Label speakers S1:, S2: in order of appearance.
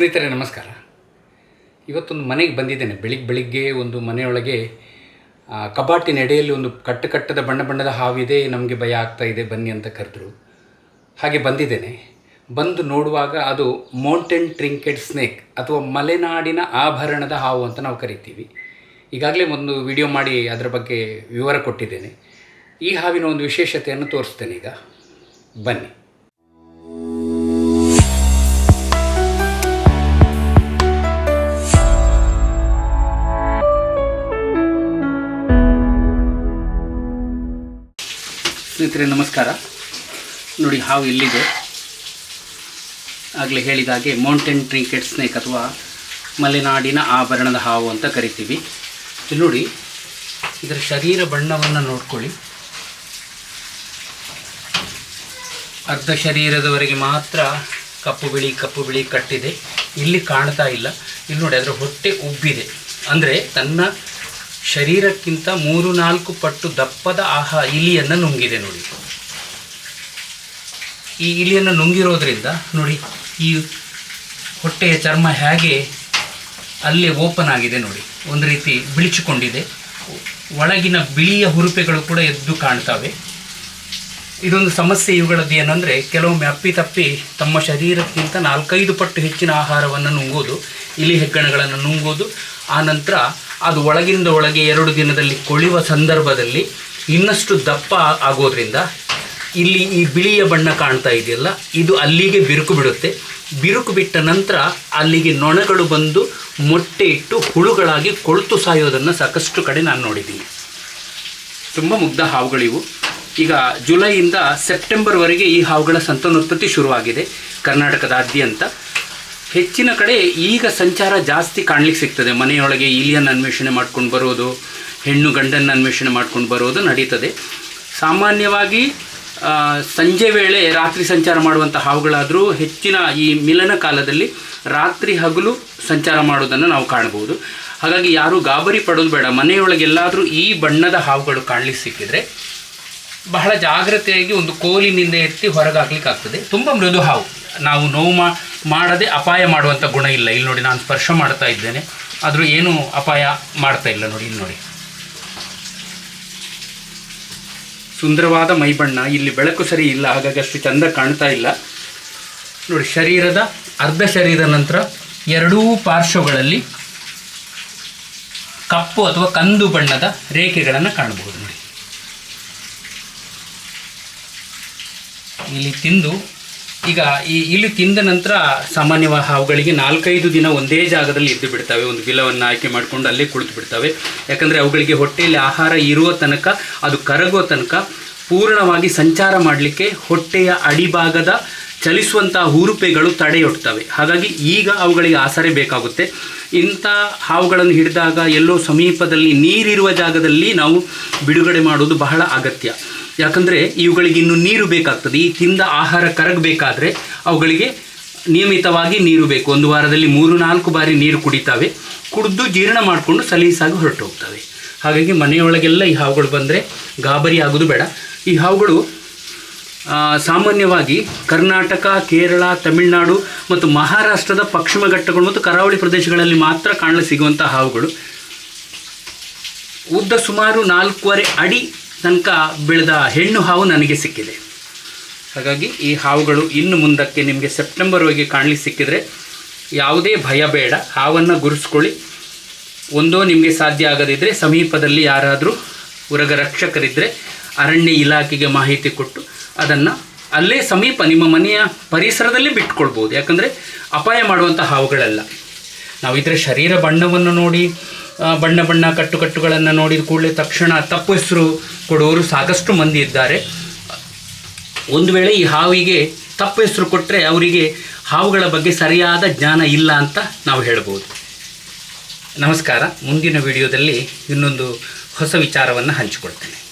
S1: ಸ್ನೇಹಿತರೆ, ನಮಸ್ಕಾರ. ಇವತ್ತೊಂದು ಮನೆಗೆ ಬಂದಿದ್ದೇನೆ. ಬೆಳಿಗ್ಗೆ ಬೆಳಿಗ್ಗೆ ಒಂದು ಮನೆಯೊಳಗೆ ಕಬಾಟಿನ ಎಡೆಯಲ್ಲಿ ಒಂದು ಕಟ್ಟು ಕಟ್ಟದ ಬಣ್ಣ ಬಣ್ಣದ ಹಾವಿದೆ, ನಮಗೆ ಭಯ ಆಗ್ತಾ ಇದೆ, ಬನ್ನಿ ಅಂತ ಕರೆದ್ರು. ಹಾಗೆ ಬಂದಿದ್ದೇನೆ. ಬಂದು ನೋಡುವಾಗ ಅದು ಮೌಂಟೇನ್ ಟ್ರಿಂಕೆಡ್ ಸ್ನೇಕ್ ಅಥವಾ ಮಲೆನಾಡಿನ ಆಭರಣದ ಹಾವು ಅಂತ ನಾವು ಕರಿತೀವಿ. ಈಗಾಗಲೇ ಒಂದು ವಿಡಿಯೋ ಮಾಡಿ ಅದರ ಬಗ್ಗೆ ವಿವರ ಕೊಟ್ಟಿದ್ದೇನೆ. ಈ ಹಾವಿನ ಒಂದು ವಿಶೇಷತೆಯನ್ನು ತೋರಿಸ್ತೇನೆ ಈಗ. ಬನ್ನಿ. ಸ್ನೇಹಿತರೆ, ನಮಸ್ಕಾರ. ನೋಡಿ ಹಾವು ಇಲ್ಲಿದೆ ಆಗಲೇ ಹೇಳಿದ ಹಾಗೆ ಮೌಂಟೇನ್ ಟ್ರಿಂಕೆಟ್ ಸ್ನೇಕ್ ಅಥವಾ ಮಲೆನಾಡಿನ ಆಭರಣದ ಹಾವು ಅಂತ ಕರಿತೀವಿ. ಇಲ್ಲಿ ನೋಡಿ, ಇದರ ಶರೀರ ಬಣ್ಣವನ್ನು ನೋಡ್ಕೊಳ್ಳಿ. ಅರ್ಧ ಶರೀರದವರೆಗೆ ಮಾತ್ರ ಕಪ್ಪು ಬಿಳಿ ಕಪ್ಪು ಬಿಳಿ ಕಟ್ಟಿದೆ. ಇಲ್ಲಿ ಕಾಣ್ತಾ ಇಲ್ಲ. ಇಲ್ಲಿ ನೋಡಿ, ಅದರ ಹೊಟ್ಟೆ ಉಬ್ಬಿದೆ. ಅಂದರೆ ತನ್ನ ಶರೀರಕ್ಕಿಂತ ಮೂರು ನಾಲ್ಕು ಪಟ್ಟು ದಪ್ಪದ ಆಹಾ ಇಲಿಯನ್ನು ನುಂಗಿದೆ ನೋಡಿ. ಈ ಇಲಿಯನ್ನು ನುಂಗಿರೋದ್ರಿಂದ ನೋಡಿ, ಈ ಹೊಟ್ಟೆಯ ಚರ್ಮ ಹೇಗೆ ಅಲ್ಲೇ ಓಪನ್ ಆಗಿದೆ ನೋಡಿ. ಒಂದು ರೀತಿ ಬಿಳಿಚಿಕೊಂಡಿದೆ. ಒಳಗಿನ ಬಿಳಿಯ ಹುರುಪೆಗಳು ಕೂಡ ಎದ್ದು ಕಾಣ್ತವೆ. ಇದೊಂದು ಸಮಸ್ಯೆ ಇವುಗಳದ್ದು ಏನಂದರೆ, ಕೆಲವೊಮ್ಮೆ ಅಪ್ಪಿತಪ್ಪಿ ತಮ್ಮ ಶರೀರಕ್ಕಿಂತ ನಾಲ್ಕೈದು ಪಟ್ಟು ಹೆಚ್ಚಿನ ಆಹಾರವನ್ನು ನುಂಗೋದು, ಇಲಿ ಹೆಗ್ಗಣಗಳನ್ನು ನುಂಗೋದು, ಆ ನಂತರ ಅದು ಒಳಗಿಂದ ಒಳಗೆ ಎರಡು ದಿನದಲ್ಲಿ ಕೊಳೆಯುವ ಸಂದರ್ಭದಲ್ಲಿ ಇನ್ನಷ್ಟು ದಪ್ಪ ಆಗೋದ್ರಿಂದ ಇಲ್ಲಿ ಈ ಬಿಳಿಯ ಬಣ್ಣ ಕಾಣ್ತಾ ಇದೆಯಲ್ಲ, ಇದು ಅಲ್ಲಿಗೆ ಬಿರುಕು ಬಿಡುತ್ತೆ. ಬಿರುಕು ಬಿಟ್ಟ ನಂತರ ಅಲ್ಲಿಗೆ ನೊಣಗಳು ಬಂದು ಮೊಟ್ಟೆ ಇಟ್ಟು ಹುಳುಗಳಾಗಿ ಕೊಳ್ತು ಸಾಯೋದನ್ನು ಸಾಕಷ್ಟು ಕಡೆ ನಾನು ನೋಡಿದ್ದೀನಿ. ತುಂಬ ಮುಗ್ಧ ಹಾವುಗಳಿವು ಈಗ ಜುಲೈಯಿಂದ ಸೆಪ್ಟೆಂಬರ್ವರೆಗೆ ಈ ಹಾವುಗಳ ಸಂತಾನೋತ್ಪತ್ತಿ ಶುರುವಾಗಿದೆ ಕರ್ನಾಟಕದಾದ್ಯಂತ. ಹೆಚ್ಚಿನ ಕಡೆ ಈಗ ಸಂಚಾರ ಜಾಸ್ತಿ ಕಾಣ್ಲಿಕ್ಕೆ ಸಿಗ್ತದೆ. ಮನೆಯೊಳಗೆ ಇಲಿಯನ್ನು ಅನ್ವೇಷಣೆ ಮಾಡ್ಕೊಂಡು ಬರೋದು, ಹೆಣ್ಣು ಗಂಡನ್ನು ಅನ್ವೇಷಣೆ ಮಾಡ್ಕೊಂಡು ಬರೋದು ನಡೀತದೆ. ಸಾಮಾನ್ಯವಾಗಿ ಸಂಜೆ ವೇಳೆ ರಾತ್ರಿ ಸಂಚಾರ ಮಾಡುವಂಥ ಹಾವುಗಳಾದರೂ ಹೆಚ್ಚಿನ ಈ ಮಿಲನ ಕಾಲದಲ್ಲಿ ರಾತ್ರಿ ಹಗಲು ಸಂಚಾರ ಮಾಡೋದನ್ನು ನಾವು ಕಾಣ್ಬೋದು. ಹಾಗಾಗಿ ಯಾರೂ ಗಾಬರಿ ಪಡೋದು ಬೇಡ. ಮನೆಯೊಳಗೆಲ್ಲಾದರೂ ಈ ಬಣ್ಣದ ಹಾವುಗಳು ಕಾಣಲಿಕ್ಕೆ ಸಿಕ್ಕಿದರೆ ಬಹಳ ಜಾಗ್ರತೆಯಾಗಿ ಒಂದು ಕೋಲಿನಿಂದ ಎತ್ತಿ ಹೊರಗಾಕ್ಲಿಕ್ಕೆ ಆಗ್ತದೆ ತುಂಬ ಮೃದು ಹಾವು. ನಾವು ನೋವು ಮಾ ಮಾಡದೆ ಅಪಾಯ ಮಾಡುವಂಥ ಗುಣ ಇಲ್ಲ. ಇಲ್ಲಿ ನೋಡಿ ನಾನು ಸ್ಪರ್ಶ ಮಾಡ್ತಾ ಇದ್ದೇನೆ. ಆದರೂ ಏನೂ ಅಪಾಯ ಮಾಡ್ತಾ ಇಲ್ಲ ನೋಡಿ, ಇಲ್ಲಿ ನೋಡಿ. ಸುಂದರವಾದ ಮೈಬಣ್ಣ. ಇಲ್ಲಿ ಬೆಳಕು ಸರಿ ಇಲ್ಲ, ಹಾಗಾಗಿ ಅಷ್ಟು ಚಂದ ಕಾಣ್ತಾ ಇಲ್ಲ. ನೋಡಿ, ಶರೀರದ ಅರ್ಧ ಶರೀರದ ನಂತರ ಎರಡೂ ಪಾರ್ಶ್ವಗಳಲ್ಲಿ ಕಪ್ಪು ಅಥವಾ ಕಂದು ಬಣ್ಣದ ರೇಖೆಗಳನ್ನು ಕಾಣಬಹುದು ನೋಡಿ. ಇಲ್ಲಿ ತಿಂದು ಈಗ ಈ ಇಲ್ಲಿ ತಿಂದ ನಂತರ ಸಾಮಾನ್ಯವಾಗಿ ಹಾವುಗಳಿಗೆ ನಾಲ್ಕೈದು ದಿನ ಒಂದೇ ಜಾಗದಲ್ಲಿ ಇದ್ದು ಬಿಡ್ತವೆ. ಒಂದು ಬಿಲವನ್ನು ಆಯ್ಕೆ ಮಾಡಿಕೊಂಡು ಅಲ್ಲೇ ಕುಳಿತು ಬಿಡ್ತವೆ. ಯಾಕಂದರೆ ಅವುಗಳಿಗೆ ಹೊಟ್ಟೆಯಲ್ಲಿ ಆಹಾರ ಇರುವ ತನಕ, ಅದು ಕರಗುವ ತನಕ ಪೂರ್ಣವಾಗಿ ಸಂಚಾರ ಮಾಡಲಿಕ್ಕೆ ಹೊಟ್ಟೆಯ ಅಡಿಭಾಗದ ಚಲಿಸುವಂಥ ಊರುಪೆಗಳು ತಡೆಯೊಡ್ತವೆ. ಹಾಗಾಗಿ ಈಗ ಅವುಗಳಿಗೆ ಆಸರೆ ಬೇಕಾಗುತ್ತೆ. ಇಂಥ ಹಾವುಗಳನ್ನು ಹಿಡಿದಾಗ ಎಲ್ಲೋ ಸಮೀಪದಲ್ಲಿ ನೀರಿರುವ ಜಾಗದಲ್ಲಿ ನಾವು ಬಿಡುಗಡೆ ಮಾಡುವುದು ಬಹಳ ಅಗತ್ಯ. ಯಾಕಂದರೆ ಇವುಗಳಿಗೆ ಇನ್ನು ನೀರು ಬೇಕಾಗ್ತದೆ. ಈ ತಿಂದ ಆಹಾರ ಕರಗಬೇಕಾದ್ರೆ ಅವುಗಳಿಗೆ ನಿಯಮಿತವಾಗಿ ನೀರು ಬೇಕು. ಒಂದು ವಾರದಲ್ಲಿ ಮೂರು, ನಾಲ್ಕು ಬಾರಿ ನೀರು ಕುಡಿತಾವೆ. ಕುಡಿದು ಜೀರ್ಣ ಮಾಡಿಕೊಂಡು ಸಲೀಸಾಗಿ ಹೊರಟು ಹೋಗ್ತವೆ ಹಾಗಾಗಿ ಮನೆಯೊಳಗೆಲ್ಲ ಈ ಹಾವುಗಳು ಬಂದರೆ ಗಾಬರಿ ಆಗೋದು ಬೇಡ. ಈ ಹಾವುಗಳು ಸಾಮಾನ್ಯವಾಗಿ ಕರ್ನಾಟಕ, ಕೇರಳ, ತಮಿಳುನಾಡು ಮತ್ತು ಮಹಾರಾಷ್ಟ್ರದ ಪಶ್ಚಿಮ ಘಟ್ಟಗಳು ಮತ್ತು ಕರಾವಳಿ ಪ್ರದೇಶಗಳಲ್ಲಿ ಮಾತ್ರ ಕಾಣಲು ಸಿಗುವಂಥ ಹಾವುಗಳು. ಉದ್ದ ಸುಮಾರು ನಾಲ್ಕೂವರೆ ಅಡಿ ತನಕ ಬೆಳೆದ ಹೆಣ್ಣು ಹಾವು ನನಗೆ ಸಿಕ್ಕಿದೆ. ಹಾಗಾಗಿ ಈ ಹಾವುಗಳು ಇನ್ನು ಮುಂದಕ್ಕೆ ನಿಮಗೆ ಸೆಪ್ಟೆಂಬರ್ವರೆಗೆ ಕಾಣಲಿಕ್ಕೆ ಸಿಕ್ಕಿದರೆ ಯಾವುದೇ ಭಯ ಬೇಡ. ಹಾವನ್ನು ಗುರುಸ್ಕೊಳ್ಳಿ ಒಂದೋ ನಿಮಗೆ ಸಾಧ್ಯ ಆಗದಿದ್ದರೆ ಸಮೀಪದಲ್ಲಿ ಯಾರಾದರೂ ಉರಗ ರಕ್ಷಕರಿದ್ದರೆ ಅರಣ್ಯ ಇಲಾಖೆಗೆ ಮಾಹಿತಿ ಕೊಟ್ಟು ಅದನ್ನು ಅಲ್ಲೇ ಸಮೀಪ ನಿಮ್ಮ ಮನೆಯ ಪರಿಸರದಲ್ಲಿ ಬಿಟ್ಕೊಳ್ಬೋದು ಯಾಕಂದರೆ ಅಪಾಯ ಮಾಡುವಂಥ ಹಾವುಗಳಲ್ಲ. ನಾವು ಇದರ ಶರೀರ ಬಣ್ಣವನ್ನು ನೋಡಿ ಬಣ್ಣ ಬಣ್ಣ ಕಟ್ಟುಕಟ್ಟುಗಳನ್ನು ನೋಡಿದ ಕೂಡಲೇ ತಕ್ಷಣ ತಪ್ಪು ಹೆಸರು ಕೊಡುವವರು ಸಾಕಷ್ಟು ಮಂದಿ ಇದ್ದಾರೆ. ಒಂದು ವೇಳೆ ಈ ಹಾವಿಗೆ ತಪ್ಪು ಹೆಸರು ಕೊಟ್ಟರೆ ಅವರಿಗೆ ಹಾವುಗಳ ಬಗ್ಗೆ ಸರಿಯಾದ ಜ್ಞಾನ ಇಲ್ಲ ಅಂತ ನಾವು ಹೇಳ್ಬೋದು. ನಮಸ್ಕಾರ, ಮುಂದಿನ ವಿಡಿಯೋದಲ್ಲಿ ಇನ್ನೊಂದು ಹೊಸ ವಿಚಾರವನ್ನು ಹಂಚಿಕೊಳ್ತೇನೆ.